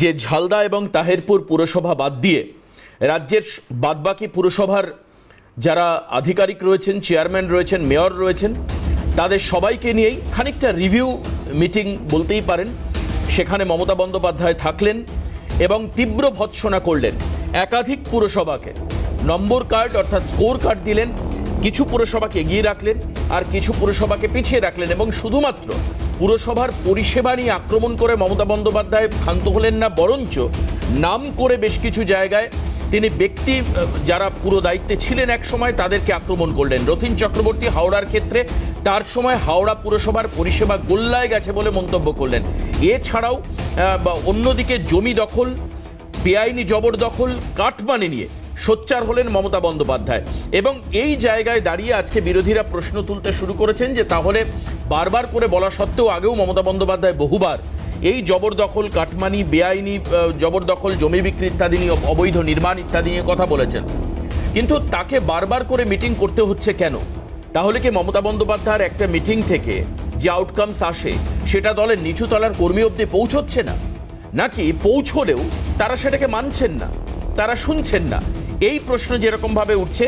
যে ঝালদা এবং তাহেরপুর পুরসভা বাদ দিয়ে রাজ্যের বাদবাকি পুরসভার যারা আধিকারিক রয়েছেন, চেয়ারম্যান রয়েছেন, মেয়র রয়েছেন, তাদের সবাইকে নিয়েই খানিকটা রিভিউ মিটিং বলতেই পারেন। সেখানে মমতা বন্দ্যোপাধ্যায় থাকলেন এবং তীব্র ভৎসনা করলেন একাধিক পুরসভাকে। নম্বর কার্ড অর্থাৎ স্কোর কার্ড দিলেন, কিছু পুরসভাকে এগিয়ে রাখলেন আর কিছু পুরসভাকে পিছিয়ে রাখলেন এবং শুধুমাত্র পুরসভার পরিষেবা নিয়ে আক্রমণ করে মমতা বন্দ্যোপাধ্যায় ক্ষান্ত হলেন না, বরঞ্চ নাম করে বেশ কিছু জায়গায় তিনি ব্যক্তি যারা পুরো দায়িত্বে ছিলেন এক সময়, তাদেরকে আক্রমণ করলেন। রথিন চক্রবর্তী হাওড়ার ক্ষেত্রে তার সময় হাওড়া পুরসভার পরিষেবা গোল্লায় গেছে বলে মন্তব্য করলেন। এছাড়াও অন্যদিকে জমি দখল, বেআইনি জবরদখল কাটমানি নিয়ে সোচ্চার হলেন মমতা বন্দ্যোপাধ্যায়। এবং এই জায়গায় দাঁড়িয়ে আজকে বিরোধীরা প্রশ্ন তুলতে শুরু করেছেন যে তাহলে বারবার করে বলা সত্ত্বেও আগেও মমতা বন্দ্যোপাধ্যায় বহুবার এই জবরদখল, কাটমানি, বেআইনি জবরদখল, জমি বিক্রি ইত্যাদি নিয়ে, অবৈধ নির্মাণ ইত্যাদি নিয়ে কথা বলেছেন। কিন্তু তাকে বারবার করে মিটিং করতে হচ্ছে কেন? তাহলে কি মমতা বন্দ্যোপাধ্যায়ের একটা মিটিং থেকে যে আউটকামস আসে, সেটা দলের নিচু তলার কর্মী অব্দি পৌঁছচ্ছে না? নাকি পৌঁছলেও তারা সেটাকে মানছেন না, তারা শুনছেন না? এই প্রশ্ন যেরকমভাবে উঠছে,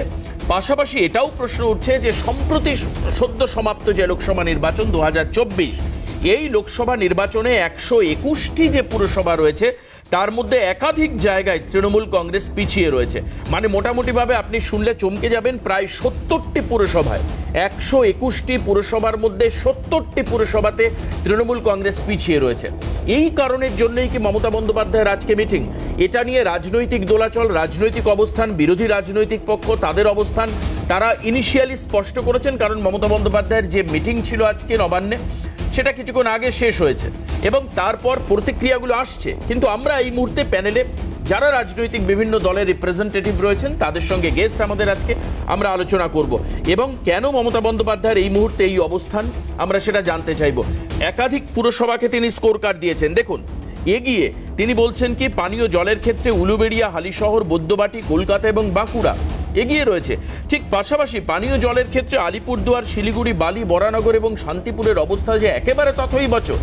পাশাপাশি এটাও প্রশ্ন উঠছে যে সম্প্রতি সদ্য সমাপ্ত যে লোকসভা নির্বাচন দু হাজার চব্বিশ, এই লোকসভা নির্বাচনে একশো একুশটি যে পুরসভা রয়েছে তার মধ্যে একাধিক জায়গায় তৃণমূল কংগ্রেস পিছিয়ে রয়েছে। মানে মোটামুটিভাবে আপনি শুনলে চমকে যাবেন প্রায় সত্তরটি পুরসভায়। একশো একুশটি পুরসভার মধ্যে সত্তরটি পুরসভাতে তৃণমূল কংগ্রেস পিছিয়ে রয়েছে। এই কারণের জন্যই কি মমতা বন্দ্যোপাধ্যায়ের আজকে মিটিং? এটা নিয়ে রাজনৈতিক দোলাচল, রাজনৈতিক অবস্থান, বিরোধী রাজনৈতিক পক্ষ, তাদের অবস্থান, তারা ইনিশিয়ালি স্পষ্ট করেছেন। কারণ মমতা বন্দ্যোপাধ্যায়ের যে মিটিং ছিল আজকে নবান্নে সেটা কিছুক্ষণ আগে শেষ হয়েছে এবং তারপর প্রতিক্রিয়াগুলো আসছে। কিন্তু আমরা এই মুহূর্তে প্যানেলে যারা রাজনৈতিক বিভিন্ন দলের রিপ্রেজেন্টেটিভ রয়েছেন, তাদের সঙ্গে গেস্ট আমাদের আজকে আমরা আলোচনা করব। এবং কেন মমতা বন্দ্যোপাধ্যায়ের এই মুহূর্তে এই অবস্থান, আমরা সেটা জানতে চাইব। একাধিক পুরসভাকে তিনি স্কোর কার্ড দিয়েছেন। দেখুন, এগিয়ে তিনি বলছেন কি, পানীয় জলের ক্ষেত্রে উলুবেড়িয়া, হালিশহর, বৈদ্যবাটি, কলকাতা এবং বাঁকুড়া এগিয়ে রয়েছে। ঠিক পাশাপাশি পানীয় জলের ক্ষেত্রে আলিপুরদুয়ার, শিলিগুড়ি, বালি, বরানগর এবং শান্তিপুরের অবস্থা যে একেবারে তথই বছর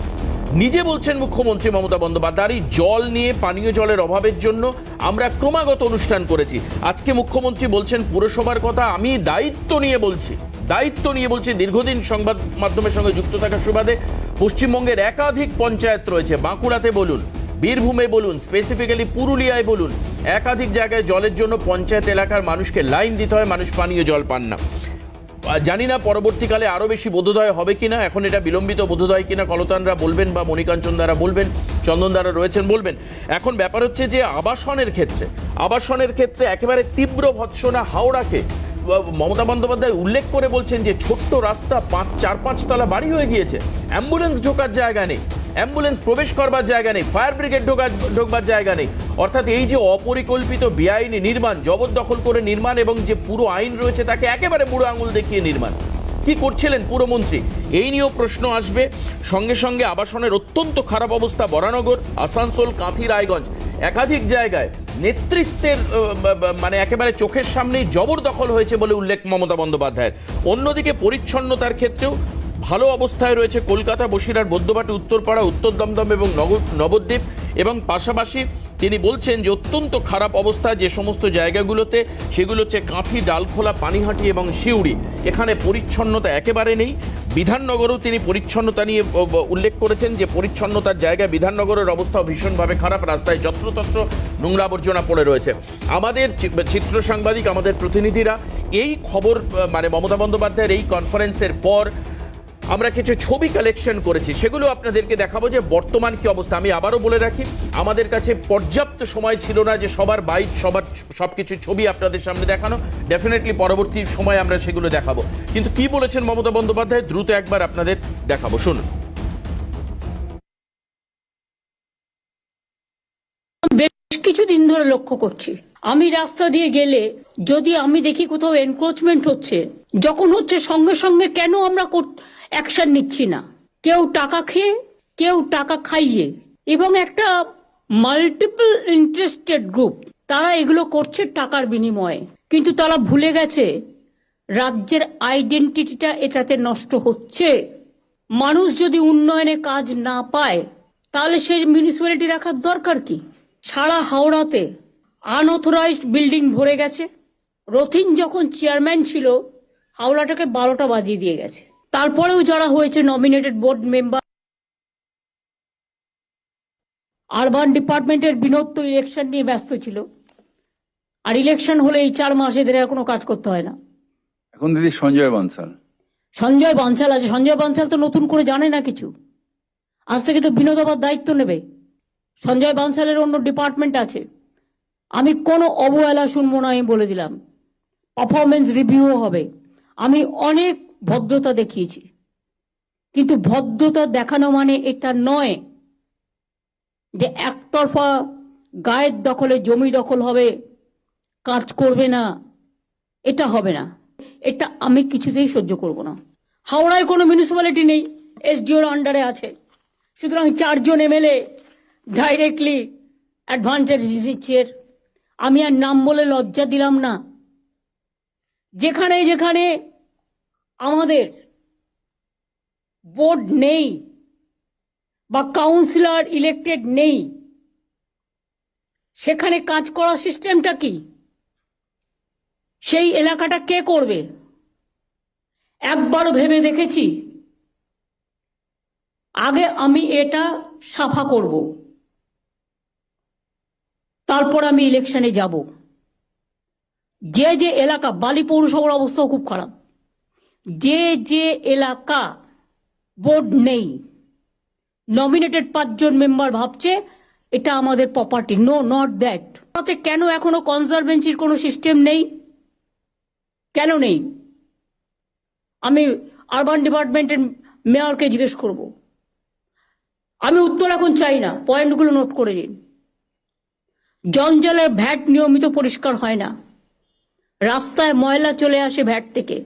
নিজে বলছেন মুখ্যমন্ত্রী মমতা বন্দ্যোপাধ্যায়, জল নিয়ে পানীয় জলের অভাবের জন্য আমরা ক্রমাগত অনুষ্ঠান করেছি। আজকে মুখ্যমন্ত্রী বলছেন পুরসভার কথা, আমি দায়িত্ব নিয়ে বলছি। দায়িত্ব নিয়ে বলছি, দীর্ঘদিন সংবাদ মাধ্যমের সঙ্গে যুক্ত থাকার সুবাদে পশ্চিমবঙ্গের একাধিক পঞ্চায়েত রয়েছে। বাঁকুড়াতে বলুন বীরভূমে বলুন স্পেসিফিক্যালি পুরুলিয়ায় বলুন, একাধিক জায়গায় জলের জন্য পঞ্চায়েত এলাকার মানুষকে লাইন দিতে হয়, মানুষ পানীয় জল পান না। জানি না পরবর্তীকালে আরও বেশি বোধোদয় হবে কিনা, এখন এটা বিলম্বিত বোধোদয় কিনা, কলতানরা বলবেন বা মণিকাঞ্চন দ্বারা বলবেন চন্দন দ্বারা রয়েছেন বলবেন। এখন ব্যাপার হচ্ছে যে আবাসনের ক্ষেত্রে আবাসনের ক্ষেত্রে একেবারে তীব্র ভৎসনা হাওড়াকে মমতা বন্দ্যোপাধ্যায় উল্লেখ করে বলছেন যে ছোট্ট রাস্তা পাঁচ, চার পাঁচ তলা বাড়ি হয়ে গিয়েছে, অ্যাম্বুলেন্স ঢোকার জায়গা নেই। অ্যাম্বুলেন্স প্রবেশ করবার জায়গা নেই, ফায়ার ব্রিগেড ঢোকার, ঢোকবার জায়গা নেই। অর্থাৎ এই যে অপরিকল্পিত বেআইনি নির্মাণ, জবরদখল করে নির্মাণ এবং যে পুরো আইন রয়েছে তাকে একেবারে বুড়ো আঙুল দেখিয়ে নির্মাণ। কি করছিলেন পুরমন্ত্রী? এই নিয়েও প্রশ্ন আসবে। সঙ্গে সঙ্গে আবাসনের অত্যন্ত খারাপ অবস্থা, বরানগর, আসানসোল, কাঁথি, রায়গঞ্জ। একাধিক জায়গায় নেতৃত্বের মানে একেবারে চোখের সামনেই জবরদখল হয়েছে বলে উল্লেখ মমতা বন্দ্যোপাধ্যায়ের। অন্যদিকে পরিচ্ছন্নতার ক্ষেত্রেও ভালো অবস্থায় রয়েছে কলকাতা, বসিরহাট বৈদ্যবাটি উত্তরপাড়া, উত্তর দমদম এবং নবদ্বীপ এবং পাশাপাশি তিনি বলছেন যে অত্যন্ত খারাপ অবস্থা যে সমস্ত জায়গাগুলোতে, সেগুলো হচ্ছে কাঁথি, ডালখোলা, পানিহাটি এবং শিউড়ি এখানে পরিচ্ছন্নতা একেবারে নেই। বিধাননগরেও তিনি পরিচ্ছন্নতা নিয়ে উল্লেখ করেছেন যে পরিচ্ছন্নতার জায়গায় বিধাননগরের অবস্থাও ভীষণভাবে খারাপ। রাস্তায় যত্রতত্র নোংরা আবর্জনা পড়ে রয়েছে। আমাদের চিত্র সাংবাদিক, আমাদের প্রতিনিধিরা এই খবর মানে মমতা বন্দ্যোপাধ্যায়ের এই কনফারেন্সের পর আমরা কিছু ছবি কালেকশন করেছি, সেগুলো আপনাদেরকে দেখাবো যে বর্তমান কি অবস্থা। আমি আবারও বলে রাখি, আমাদের কাছে পর্যাপ্ত সময় ছিল না যে সবার বাইক, সবার সব কিছু ছবি আপনাদের সামনে দেখানো। ডেফিনেটলি পরবর্তী সময় আমরা সেগুলো দেখাবো। কিন্তু কি বলেছেন মমতা বন্দ্যোপাধ্যায়? দ্রুত একবার আপনাদের দেখাবো। শুনুন। কিছুদিন ধরে লক্ষ্য করছি। আমি রাস্তা দিয়ে গেলে যদি আমি দেখি কোথাও এনক্রোচমেন্ট হচ্ছে, যখন হচ্ছে সঙ্গে সঙ্গে কেন আমরা অ্যাকশন নিচ্ছি না? কেউ টাকা খেয়ে, কেউ টাকা খাইয়ে এবং একটা মাল্টিপল ইন্টারেস্টেড গ্রুপ তারা এগুলো করছে টাকার বিনিময়ে। কিন্তু তারা ভুলে গেছে, রাজ্যের আইডেন্টিটিটা এটাতে নষ্ট হচ্ছে। মানুষ যদি উন্নয়নে কাজ না পায়, তাহলে সেই মিউনিসিপ্যালিটি রাখার দরকার কি? সারা হাওড়াতে আনঅথরাইজড বিল্ডিং ভরে গেছে। রথিন যখন চেয়ারম্যান ছিল হাওড়াটাকে বারোটা বাজিয়ে দিয়ে গেছে। তারপরেও যারা হয়েছে নমিনেটেড বোর্ড মেম্বার আরবান ডিপার্টমেন্টের বিনোদ তো ইলেকশন নিয়ে ব্যস্ত ছিল। আর ইলেকশন হলে এই চার মাস এদের আর কোনো কাজ করতে হয় না। এখন দিদি সঞ্জয় বানসাল। সঞ্জয় বানসাল আছে। সঞ্জয় বানসাল তো নতুন করে জানে না কিছু। আজ থেকে তো বিনোদ আবার দায়িত্ব নেবে। সঞ্জয় বানসালের অন্য ডিপার্টমেন্ট আছে। আমি কোনো অবহেলা শুনব না, আমি বলে দিলাম। পারফরমেন্স রিভিউও হবে। আমি অনেক ভদ্রতা দেখিয়েছি। কিন্তু ভদ্রতা দেখানো মানে এটা নয় যে একতরফা গায়ের দখলে জমি দখল হবে, কাজ করবে না, এটা হবে না। এটা আমি কিছুতেই সহ্য করব না। হাওড়ায় কোনো মিউনিসিপ্যালিটি নেই এসডিওর আন্ডারে আছে। সুতরাং চারজন এমএলএ ডাইরেক্টলি অ্যাডভান্টেজ দিচ্ছে এর। আমি আর নাম বলে লজ্জা দিলাম না। যেখানে যেখানে আমাদের বোর্ড নেই বা কাউন্সিলর ইলেক্টেড নেই, সেখানে কাজ করার সিস্টেমটা কি? সেই এলাকাটা কে করবে? একবার ভেবে দেখেছি। আগে আমি এটা সাফা করব। তারপর আমি ইলেকশনে যাব। যে যে এলাকা, বালি পৌরসভার অবস্থাও খুব খারাপ। যে যে এলাকা বোর্ড নেই। নমিনেটেড পাঁচজন মেম্বার ভাবছে, এটা আমাদের প্রপার্টি নো নট দ্যাট তাতে কেন এখনও কনজারভেন্সির কোনো সিস্টেম নেই? কেন নেই? আমি আরবান ডিপার্টমেন্টের মেয়রকে জিজ্ঞেস করব। আমি উত্তর এখন চাই না। পয়েন্টগুলো নোট করে নিন। জঞ্জালের ভ্যাট নিয়মিত পরিষ্কার হয় না। রাস্তায় ময়লা চলে আসে ভ্যাট থেকে।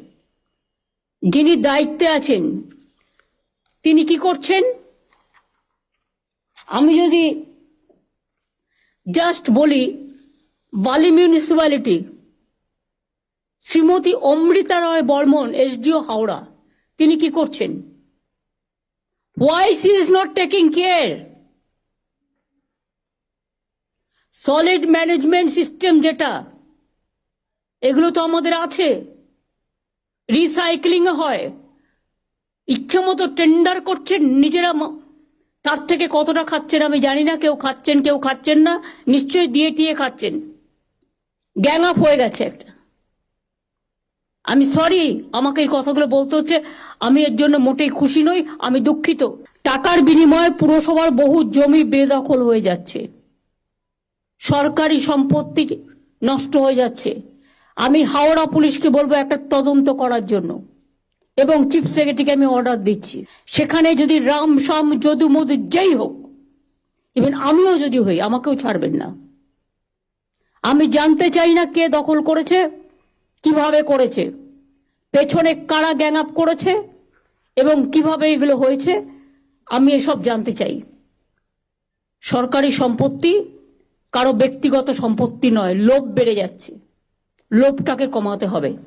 যিনি দায়িত্বে আছেন, তিনি কি করছেন? আমি যদি জাস্ট বলি, বালি মিউনিসিপ্যালিটি, শ্রীমতী অমৃতা রয় বর্মন, এসডিও হাওড়া, তিনি কি করছেন? Why she is not taking care solid management system যেটা, এগুলো তো আমাদের আছে। রিসাইক্লিং হয়। ইচ্ছা মতো টেন্ডার করছেন, নিজেরা তার থেকে কতটা খাচ্ছেন আমি জানি না, কেউ খাচ্ছেন কেউ খাচ্ছেন না, নিশ্চয়ই দিয়ে টিয়ে খাচ্ছেন। গ্যাং আপ হয়ে গেছে একটা। আমি সরি, আমাকে এই কথাগুলো বলতে হচ্ছে, আমি এর জন্য মোটেই খুশি নই, আমি দুঃখিত। টাকার বিনিময়ে পুরসভার বহু জমি বেদখল হয়ে যাচ্ছে। সরকারি সম্পত্তি নষ্ট হয়ে যাচ্ছে। আমি হাওড়া পুলিশকে বলব একটা তদন্ত করার জন্য। এবং চিফ সেক্রেটারিকে আমি অর্ডার দিচ্ছি। সেখানে যদি রাম শাম যদু মধু যেই হোক ইভেন আমিও যদি হই, আমাকেও ছাড়বেন না। আমি জানতে চাই না কে দখল করেছে, কীভাবে করেছে, পেছনে কারা গ্যাং আপ করেছে, এবং কীভাবে এগুলো হয়েছে, আমি এসব জানতে চাই। সরকারি সম্পত্তি কারও ব্যক্তিগত সম্পত্তি নয়, লোভ বেড়ে যাচ্ছে। লোভটাকে কমাতে হবে।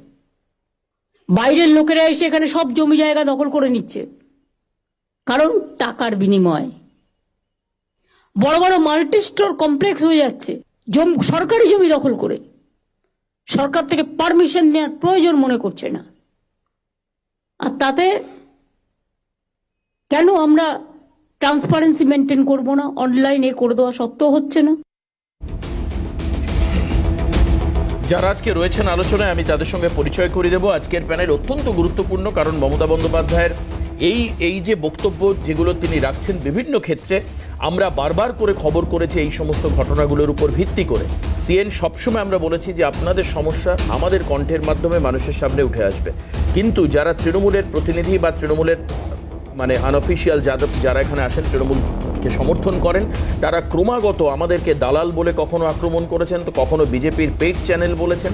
বাইরের লোকেরা এসে এখানে সব জমি জায়গা দখল করে নিচ্ছে। কারণ টাকার বিনিময়। বড় বড় মাল্টি স্টোর কমপ্লেক্স হয়ে যাচ্ছে। জম, সরকারি জমি দখল করে। সরকার থেকে পারমিশন নেওয়ার প্রয়োজন মনে করছে না। আর তাতে কেন আমরা ট্রান্সপারেন্সি মেনটেন করব না? অনলাইনে করে দেওয়া সত্ত্বেও হচ্ছে না। যারা আজকে রয়েছেন আলোচনায়, আমি তাদের সঙ্গে পরিচয় করে দেবো। আজকের প্যানেল অত্যন্ত গুরুত্বপূর্ণ, কারণ মমতা বন্দ্যোপাধ্যায়ের এই এই যে বক্তব্য যেগুলো তিনি রাখছেন বিভিন্ন ক্ষেত্রে, আমরা বারবার করে খবর করেছি এই সমস্ত ঘটনাগুলোর উপর ভিত্তি করে। সিএন সবসময় আমরা বলেছি যে আপনাদের সমস্যা আমাদের কণ্ঠের মাধ্যমে মানুষের সামনে উঠে আসবে। কিন্তু যারা তৃণমূলের প্রতিনিধি বা তৃণমূলের মানে আনঅফিসিয়াল যারা এখানে আসেন তৃণমূলকে সমর্থন করেন। তারা ক্রমাগত আমাদেরকে দালাল বলে কখনো আক্রমণ করেছেন, তো কখনো বিজেপির পেইড চ্যানেল বলেছেন।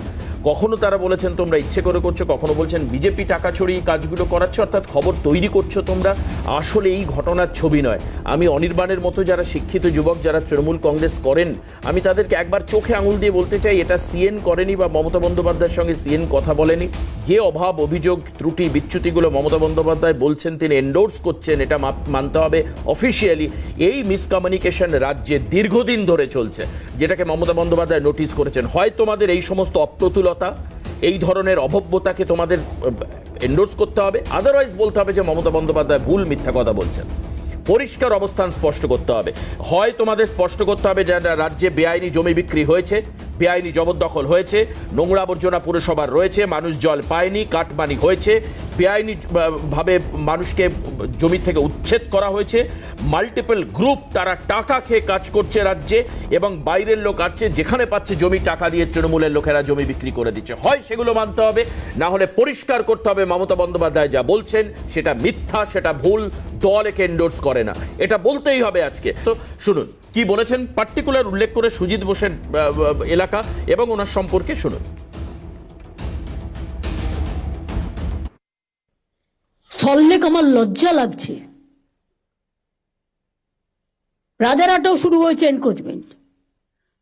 কখনো তারা বলেছেন, তোমরা ইচ্ছে করে করছ। কখনো বলছেন, বিজেপি টাকা ছড়িয়ে কাজগুলো করাচ্ছ, অর্থাৎ খবর তৈরি করছ তোমরা। আসলে এই ঘটনার ছবি নয়। আমি অনির্বাণের মতো যারা শিক্ষিত যুবক, যারা তৃণমূল কংগ্রেস করেন, আমি তাদেরকে একবার চোখে আঙুল দিয়ে বলতে চাই, এটা সিএন করেনি বা মমতা বন্দ্যোপাধ্যায়ের সঙ্গে সিএন কথা বলেনি। যে অভাব, অভিযোগ, ত্রুটি, বিচ্যুতিগুলো মমতা বন্দ্যোপাধ্যায় বলছেন, তিনি এন্ডোর্স করছেন, এটা মানতে হবে অফিসিয়ালি এই মিসকমিউনিকেশন রাজ্যে দীর্ঘদিন ধরে চলছে, যেটাকে মমতা বন্দ্যোপাধ্যায় নোটিস করেছেন। হয় তোমাদের এই সমস্ত অপ্রতুলতা এই ধরনের অভব্যতাকে তোমাদের এন্ডোর্স করতে হবে। আদারওয়াইজ বলতে হবে যে মমতা বন্দ্যোপাধ্যায় ভুল মিথ্যা কথা বলছেন। পরিষ্কার অবস্থান স্পষ্ট করতে হবে। হয় তোমাদের স্পষ্ট করতে হবে যে রাজ্যে বেআইনি জমি বিক্রি হয়েছে বেআইনি জবরদখল হয়েছে নোংরা আবর্জনা পুরসভার রয়েছে মানুষ জল পায়নি কাটমানি হয়েছে বেআইনি ভাবে মানুষকে জমি থেকে উচ্ছেদ করা হয়েছে মাল্টিপল গ্রুপ তারা টাকা খেয়ে কাজ করছে রাজ্যে এবং বাইরের লোক আসছে যেখানে পাচ্ছে জমি টাকা দিয়ে তৃণমূলের লোকেরা জমি বিক্রি করে দিচ্ছে। হয় সেগুলো মানতে হবে না হলে পরিষ্কার করতে হবে মমতা বন্দ্যোপাধ্যায় যা বলছেন সেটা মিথ্যা সেটা ভুল দল একে এন্ডোর্স করে না। এটা বলতেই হবে আজকে। তো শুনুন কি বলেছেন? পার্টিকুলার উল্লেখ করে সুজিত বোসের আহ, এলাকা এবং ওনার সম্পর্কে শুনুন। সল্লেক আমার লজ্জা লাগছে। রাজারহাটেও শুরু হয়েছে এনক্রোচমেন্ট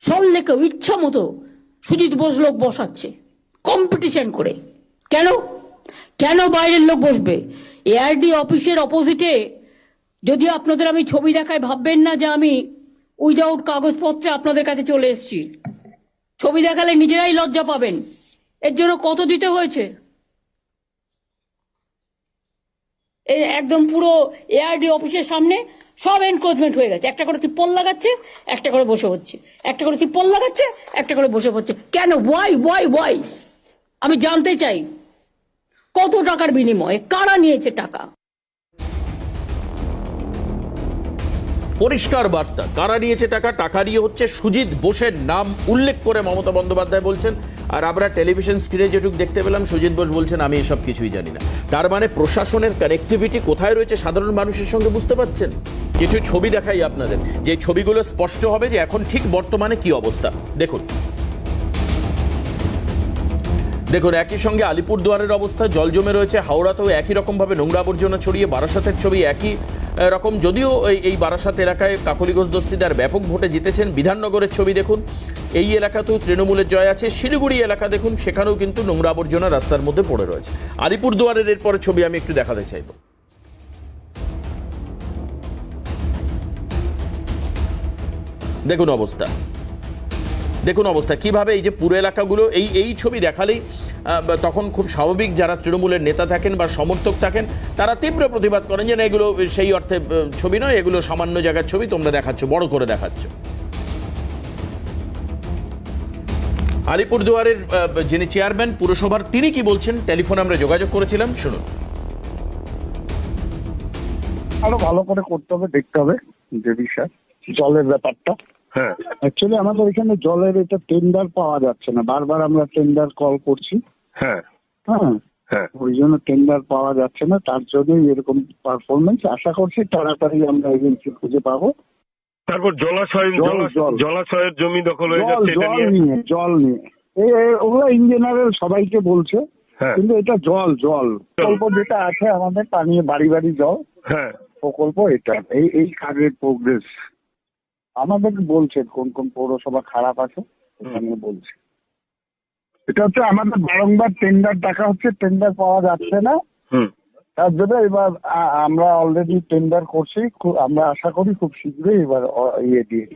সল্লেকেও ইচ্ছা মতো সুজিত বোস লোক বসাচ্ছে কম্পিটিশন করে। কেন? কেন বাইরের লোক বসবে? এআরডি অফিসের অপোজিটে যদি আপনাদের আমি ছবি দেখায়, ভাববেন না যে আমি উইদাউট কাগজপত্রে আপনাদের কাছে চলে এসেছি। ছবি দেখালে নিজেরাই লজ্জা পাবেন। এর জন্য কত দিতে হয়েছে? একদম পুরো এআরডি অফিসের সামনে সব এনক্রোচমেন্ট হয়ে গেছে। একটা করে তিপ্পল লাগাচ্ছে, একটা করে বসে হচ্ছে। একটা করে তিপ্পল লাগাচ্ছে, একটা করে বসে হচ্ছে। কেন? ওয়াই ওয়াই ওয়াই আমি জানতে চাই। কত টাকার বিনিময়ে? কারা নিয়েছে টাকা? পরিষ্কার বার্তা। কারা নিয়েছে টাকা? টাকা নিয়ে হচ্ছে সুজিত বোসের নাম উল্লেখ করে মমতা বন্দ্যোপাধ্যায় বলছেন। আর আমরা টেলিভিশন স্ক্রিনে যেটুকু দেখতে পেলাম, সুজিত বোস বলছেন, আমি এসব কিছুই জানি না। তার মানে প্রশাসনের কানেক্টিভিটি কোথায় রয়েছে সাধারণ মানুষের সঙ্গে বুঝতে পারছেন? কিছু ছবি দেখাই আপনাদের। যে ছবিগুলো স্পষ্ট হবে যে এখন ঠিক বর্তমানে কি অবস্থা। দেখুন। দেখুন, একই সঙ্গে আলিপুরদুয়ারের অবস্থা, জল জমে রয়েছে হাওড়াতেও একই রকমভাবে নোংরা আবর্জনা ছড়িয়ে বারাসাতের ছবি একই। রকম যদিও এই- বারাসাত এলাকায় কাকলি ঘোষ দস্তিদার ব্যাপক ভোটে জিতেছেন বিধাননগরের ছবি দেখুন। এই এলাকাতেও তৃণমূলের জয় আছে। শিলিগুড়ি এলাকা দেখুন, সেখানেও কিন্তু নোংরা আবর্জনা রাস্তার মধ্যে পড়ে রয়েছে। আলিপুরদুয়ারের এরপরের ছবি আমি একটু দেখাতে চাইব। দেখুন অবস্থা। দেখুন অবস্থা, কীভাবে এই যে পুরো এলাকাগুলো, এই এই ছবি দেখালেই তখন খুব স্বাভাবিক যারা তৃণমূলের নেতা থাকেন বা সমর্থক থাকেন, তারা তীব্র প্রতিবাদ করেন যে, না, এগুলো সেই অর্থে ছবি নয়, এগুলো সামান্য জায়গার ছবি, তোমরা দেখাচ্ছ, বড় করে দেখাচ্ছ। আলিপুরদুয়ারের যিনি চেয়ারম্যান, পুরসভার, তিনি কি বলছেন? টেলিফোনে আমরা যোগাযোগ করেছিলাম, শুনুন। আরও ভালো করে করতে হবে, দেখতে হবে, যে বিষয়, জলের ব্যাপারটা। হ্যাঁ। অ্যাকচুয়ালি আমাদের এখানে জলের এটা টেন্ডার পাওয়া যাচ্ছে না। বারবার আমরা টেন্ডার কল করছি। হ্যাঁ। হ্যাঁ। হ্যাঁ। ওই জন্য টেন্ডার পাওয়া যাচ্ছে না। তার জন্যই এরকম পারফরমেন্স আশা করছি তাড়াতাড়ি আমরা এজেন্সি খুঁজে পাবো। তারপর জলাশয় জল, জল। জলাশয়ের জমি দখল হয়ে যাচ্ছে এটা জল নিয়ে। জল নিয়ে। এই ওগুলো ইন জেনারেল সবাইকে বলছে। হ্যাঁ। কিন্তু এটা জল জল। প্রকল্প যেটা আছে আমাদের পানীয় বাড়ি বাড়ি জল হ্যাঁ। প্রকল্প এটা। এই এই কাজের প্রোগ্রেস আমাদের বলছে কোন কোন পৌরসভা খারাপ আছে ওখানে বলছে। এটা হচ্ছে আমাদের বারংবার টেন্ডার টাকা হচ্ছে টেন্ডার পাওয়া যাচ্ছে না। তার জন্য এবার আমরা অলরেডি টেন্ডার করছি আমরা আশা করি খুব শীঘ্রই এবার ইয়ে দিয়ে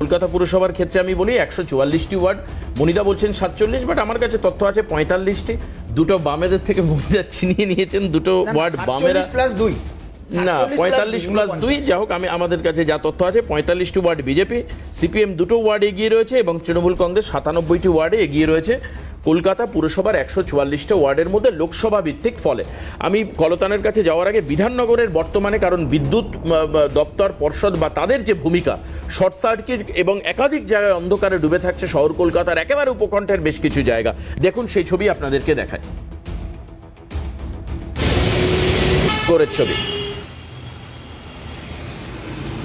কলকাতা পুরসভার ক্ষেত্রে আমি বলি একশো চুয়াল্লিশটি ওয়ার্ড মনিদা বলছেন সাতচল্লিশ বাট আমার কাছে তথ্য আছে পঁয়তাল্লিশটি। দুটো বামেদের থেকে মনিদা ছিনিয়ে নিয়েছেন দুটো ওয়ার্ড বামেরা প্লাস দুই। না পঁয়তাল্লিশ প্লাস দুই যা হোক আমি আমাদের কাছে যা তথ্য আছে পঁয়তাল্লিশটি ওয়ার্ড বিজেপি সিপিএম দুটো ওয়ার্ড এগিয়ে রয়েছে এবং তৃণমূল কংগ্রেস সাতানব্বইটি ওয়ার্ডে এগিয়ে রয়েছে। কলকাতা পুরসভার একশো চুয়াল্লিশটা ওয়ার্ডের মধ্যে লোকসভা ভিত্তিক ফলে। আমি কলতানের কাছে যাওয়ার আগে বিধাননগরের বর্তমানে কারণ বিদ্যুৎ দপ্তর পর্ষদ বা তাদের যে ভূমিকা শর্ট সার্কিট এবং একাধিক জায়গায় অন্ধকারে ডুবে থাকছে শহর কলকাতার একেবারে উপকণ্ঠের বেশ কিছু জায়গা। দেখুন সেই ছবি আপনাদেরকে দেখায় করে ছবি।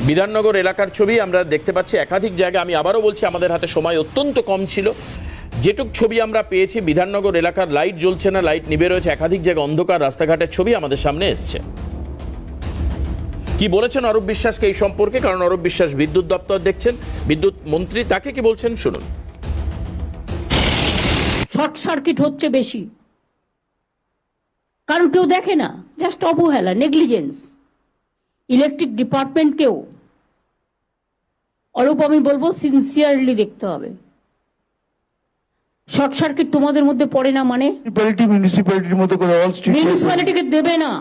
বিধাননগর এলাকার ছবি আমরা দেখতে পাচ্ছি। একাধিক জায়গা আমি আবারও বলছি, আমাদের হাতে সময় অত্যন্ত কম ছিল। যেটুক ছবি আমরা পেয়েছি, বিধাননগর এলাকার লাইট জ্বলছে না, লাইট নিভে রয়েছে, একাধিক জায়গায় অন্ধকার রাস্তাঘাটের ছবি আমাদের সামনে এসছে। কি বলেছেন অরূপ বিশ্বাসকে এই সম্পর্কে? কারণ অরূপ বিশ্বাস বিদ্যুৎ দপ্তর দেখছেন। বিদ্যুৎ মন্ত্রী তাকে কি বলছেন? শুনুন। শর্ট সার্কিট হচ্ছে বেশি। কারণ কেউ দেখে না জাস্ট অবহেলা নেগলিজেন্স ইলেকট্রিক ডিপার্টমেন্টকেও অল্প আমি বলব সিনসিয়ারলি দেখতে হবে। শর্ট সার্কিট তোমাদের মধ্যে পড়ে না মানে? মিউনিসিপ্যালিটি মিউনিসিপ্যালিটির মতো করে অল স্ট্রিট মিউনিসিপ্যালিটিকে দেবে না।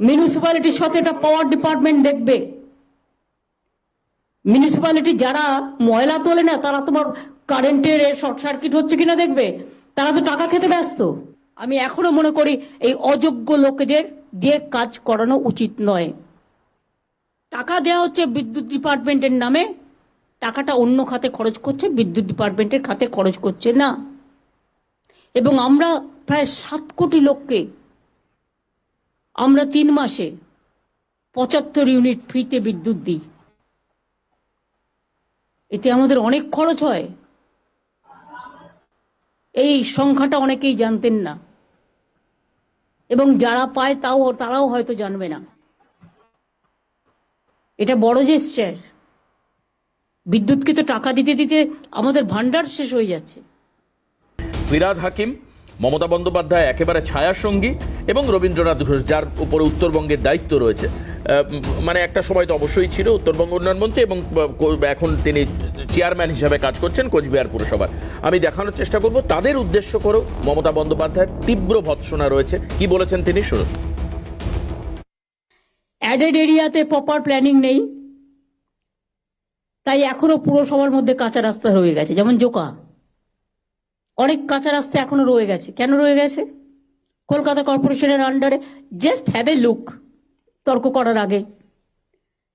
মিউনিসিপ্যালিটির সাথে এটা পাওয়ার ডিপার্টমেন্ট দেখবে। মিউনিসিপ্যালিটি যারা ময়লা তোলে না তারা তোমার কারেন্টের শর্ট সার্কিট হচ্ছে কিনা দেখবে? তারা তো টাকা খেতে ব্যস্ত। আমি এখনও মনে করি এই অযোগ্য লোকেদের দিয়ে কাজ করানো উচিত নয়। টাকা দেওয়া হচ্ছে বিদ্যুৎ ডিপার্টমেন্টের নামে। টাকাটা অন্য খাতে খরচ করছে, বিদ্যুৎ ডিপার্টমেন্টের খাতে খরচ করছে না। এবং আমরা প্রায় সাত কোটি লোককে, আমরা তিন মাসে পঁচাত্তর ইউনিট ফ্রিতে বিদ্যুৎ দিই। এতে আমাদের অনেক খরচ হয়। এই সংখ্যাটা অনেকেই জানতেন না। এবং যারা পায় তাও, তারাও হয়তো জানবে না। এটা বড় জেস্টার বিদ্যুৎকে তো টাকা দিতে দিতে আমাদের ভান্ডার শেষ হয়ে যাচ্ছে। ফিরাদ হাকিম, মমতা বন্দ্যোপাধ্যায় একেবারে ছায়া সঙ্গী এবং রবীন্দ্রনাথ ঘোষ, যার উপরে উত্তরবঙ্গের দায়িত্ব রয়েছে। মানে একটা সময় তো অবশ্যই ছিল উত্তরবঙ্গ উন্নয়ন মন্ত্রী এবং এখন তিনি চেয়ারম্যান হিসাবে কাজ করছেন কোচবিহার পুরসভার। আমি দেখানোর চেষ্টা করব, তাদের উদ্দেশ্য করেও মমতা বন্দ্যোপাধ্যায়ের তীব্র ভৎসনা রয়েছে। কি বলেছেন তিনি? শুনুন। অ্যাডেড এরিয়াতে প্রপার প্ল্যানিং নেই। তাই এখনও পুরসভার মধ্যে কাঁচা রাস্তা রয়ে গেছে, যেমন জোকা। অনেক কাঁচা রাস্তা এখনও রয়ে গেছে। কেন রয়ে গেছে? কলকাতা কর্পোরেশনের আন্ডারে জাস্ট হ্যাভ এ লুক তর্ক করার আগে।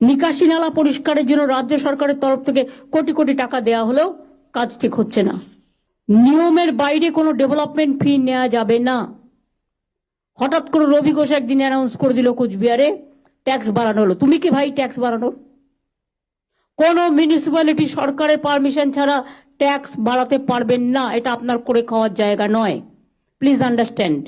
নিকাশি নালা পরিষ্কারের জন্য রাজ্য সরকারের তরফ থেকে কোটি কোটি টাকা দেওয়া হলেও কাজ ঠিক হচ্ছে না। নিয়মের বাইরে কোনো ডেভেলপমেন্ট ফি নেওয়া যাবে না। হঠাৎ করে রবি ঘোষ একদিন অ্যানাউন্স করে দিল কোচবিহারে ট্যাক্স বাড়ানো হলো। তুমি কি ভাই ট্যাক্স বাড়ানোর কোন মিউনিসিপ্যালিটি সরকারের পারমিশন ছাড়া ট্যাক্স বাড়াতে পারবেন না, এটা আপনার করে খাওয়ার জায়গা নয়। প্লিজ আন্ডারস্ট্যান্ড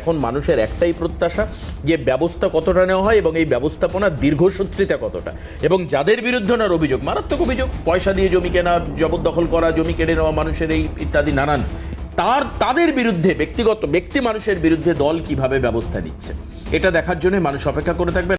এখন মানুষের একটাই প্রত্যাশা যে ব্যবস্থা কতটা নেওয়া হয় এবং এই ব্যবস্থাপনার দীর্ঘসূত্রিতা কতটা। এবং যাদের বিরুদ্ধে ওনার অভিযোগ, মারাত্মক অভিযোগ, পয়সা দিয়ে জমি কেনা, জবরদখল করা, জমি কেড়ে নেওয়া, মানুষের এই ইত্যাদি নানান, তার, তাদের বিরুদ্ধে, ব্যক্তিগত, ব্যক্তি মানুষের বিরুদ্ধে দল কীভাবে ব্যবস্থা নিচ্ছে? এটা দেখার জন্য মানুষ অপেক্ষা করে থাকবে।